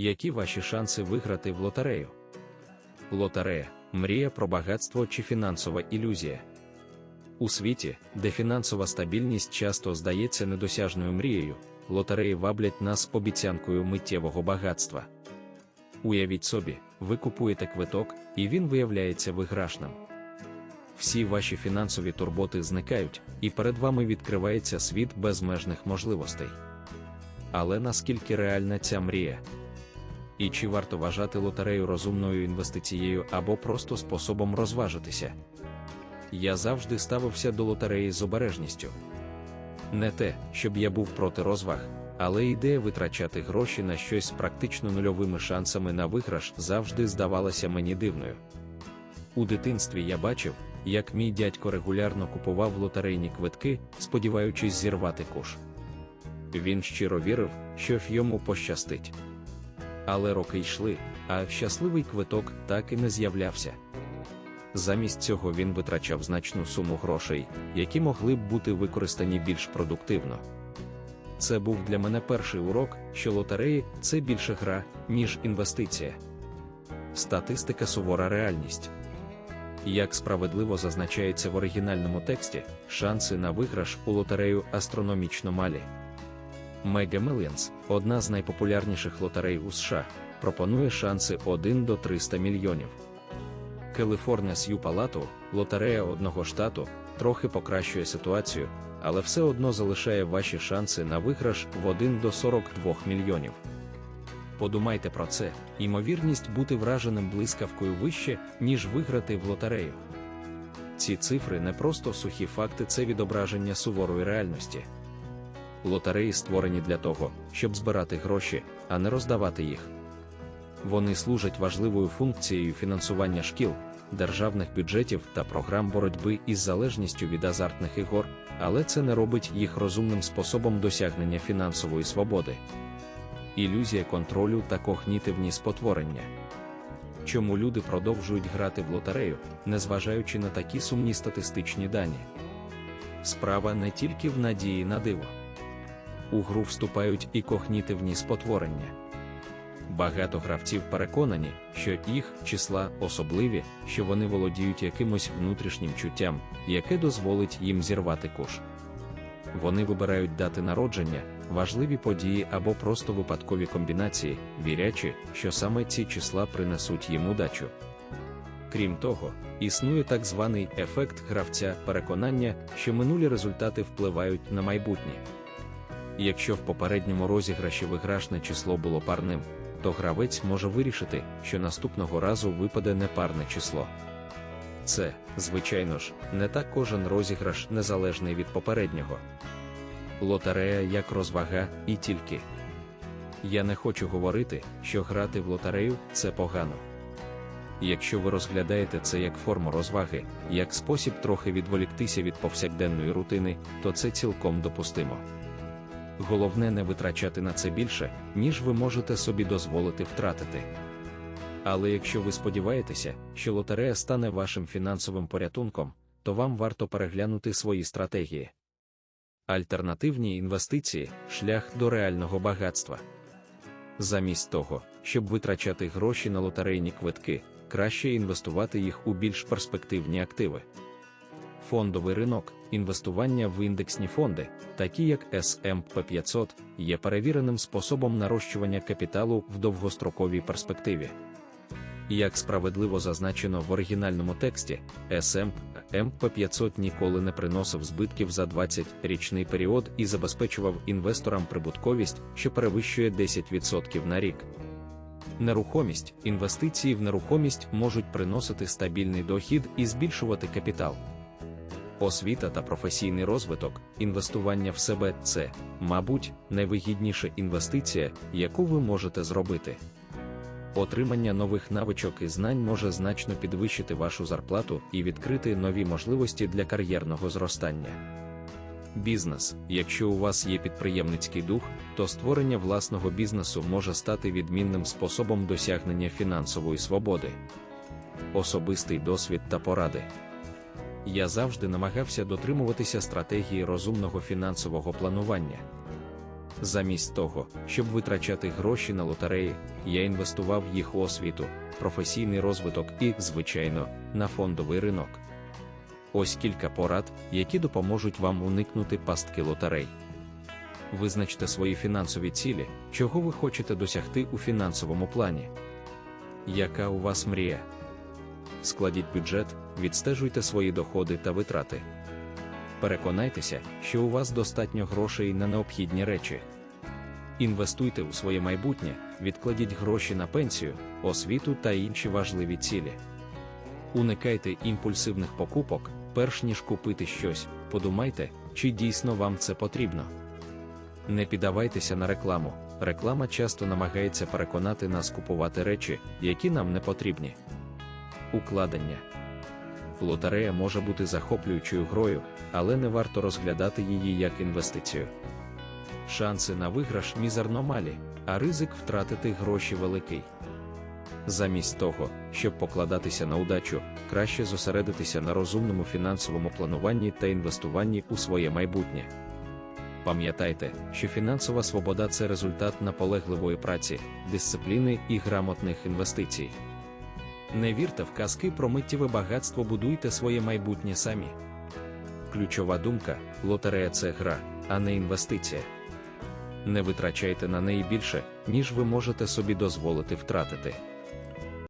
Які ваші шанси виграти в лотерею? Лотерея мрія про багатство чи фінансова ілюзія. У світі, де фінансова стабільність часто здається недосяжною мрією, лотереї ваблять нас обіцянкою миттєвого багатства. Уявіть собі, ви купуєте квиток, і він виявляється виграшним. Всі ваші фінансові турботи зникають, і перед вами відкривається світ безмежних можливостей. Але наскільки реальна ця мрія? І чи варто вважати лотерею розумною інвестицією або просто способом розважитися? Я завжди ставився до лотереї з обережністю. Не те, щоб я був проти розваг, але ідея витрачати гроші на щось з практично нульовими шансами на виграш завжди здавалася мені дивною. У дитинстві я бачив, як мій дядько регулярно купував лотерейні квитки, сподіваючись зірвати куш. Він щиро вірив, що йому пощастить. Але роки йшли, а щасливий квиток так і не з'являвся. Замість цього він витрачав значну суму грошей, які могли б бути використані більш продуктивно. Це був для мене перший урок, що лотереї це більше гра, ніж інвестиція. Статистика сувора реальність. Як справедливо зазначається в оригінальному тексті, шанси на виграш у лотерею астрономічно малі. Mega Millions, одна з найпопулярніших лотерей у США, пропонує шанси 1 до 300 мільйонів. California Сью Палату, лотерея одного штату, трохи покращує ситуацію, але все одно залишає ваші шанси на виграш в 1 до 42 мільйонів. Подумайте про це, ймовірність бути враженим блискавкою вище, ніж виграти в лотерею. Ці цифри не просто сухі факти, це відображення суворої реальності. Лотереї створені для того, щоб збирати гроші, а не роздавати їх. Вони служать важливою функцією фінансування шкіл, державних бюджетів та програм боротьби із залежністю від азартних ігор, але це не робить їх розумним способом досягнення фінансової свободи. Ілюзія контролю та когнітивні спотворення. Чому люди продовжують грати в лотерею, незважаючи на такі сумні статистичні дані? Справа не тільки в надії на диво. У гру вступають і когнітивні спотворення. Багато гравців переконані, що їх числа особливі, що вони володіють якимось внутрішнім чуттям, яке дозволить їм зірвати куш. Вони вибирають дати народження, важливі події або просто випадкові комбінації, вірячи, що саме ці числа принесуть їм удачу. Крім того, існує так званий ефект гравця переконання, що минулі результати впливають на майбутнє. Якщо в попередньому розіграші виграшне число було парним, то гравець може вирішити, що наступного разу випаде непарне число. Це, звичайно ж, не так кожен розіграш незалежний від попереднього. Лотерея як розвага і тільки. Я не хочу говорити, що грати в лотерею це погано. Якщо ви розглядаєте це як форму розваги, як спосіб трохи відволіктися від повсякденної рутини, то це цілком допустимо. Головне не витрачати на це більше, ніж ви можете собі дозволити втратити. Але якщо ви сподіваєтеся, що лотерея стане вашим фінансовим порятунком, то вам варто переглянути свої стратегії. Альтернативні інвестиції шлях до реального багатства. Замість того, щоб витрачати гроші на лотерейні квитки, краще інвестувати їх у більш перспективні активи. Фондовий ринок, інвестування в індексні фонди, такі як S&P 500, є перевіреним способом нарощування капіталу в довгостроковій перспективі. Як справедливо зазначено в оригінальному тексті, S&P 500 ніколи не приносив збитків за 20-річний період і забезпечував інвесторам прибутковість, що перевищує 10% на рік. Нерухомість, інвестиції в нерухомість можуть приносити стабільний дохід і збільшувати капітал. Освіта та професійний розвиток, інвестування в себе це, мабуть, найвигідніша інвестиція, яку ви можете зробити. Отримання нових навичок і знань може значно підвищити вашу зарплату і відкрити нові можливості для кар'єрного зростання. Бізнес, якщо у вас є підприємницький дух, то створення власного бізнесу може стати відмінним способом досягнення фінансової свободи. Особистий досвід та поради. Я завжди намагався дотримуватися стратегії розумного фінансового планування. Замість того, щоб витрачати гроші на лотереї, я інвестував їх у освіту, професійний розвиток і, звичайно, на фондовий ринок. Ось кілька порад, які допоможуть вам уникнути пастки лотерей. Визначте свої фінансові цілі, чого ви хочете досягти у фінансовому плані. Яка у вас мрія? Складіть бюджет, відстежуйте свої доходи та витрати. Переконайтеся, що у вас достатньо грошей на необхідні речі. Інвестуйте у своє майбутнє, відкладіть гроші на пенсію, освіту та інші важливі цілі. Уникайте імпульсивних покупок, перш ніж купити щось, подумайте, чи дійсно вам це потрібно. Не піддавайтеся на рекламу. Реклама часто намагається переконати нас купувати речі, які нам не потрібні. Укладення Лотерея може бути захоплюючою грою, але не варто розглядати її як інвестицію. Шанси на виграш мізерно малі, а ризик втратити гроші великий. Замість того, щоб покладатися на удачу, краще зосередитися на розумному фінансовому плануванні та інвестуванні у своє майбутнє. Пам'ятайте, що фінансова свобода це результат наполегливої праці, дисципліни і грамотних інвестицій. Не вірте в казки про миттєве багатство, будуйте своє майбутнє самі. Ключова думка: лотерея це гра, а не інвестиція. Не витрачайте на неї більше, ніж ви можете собі дозволити втратити.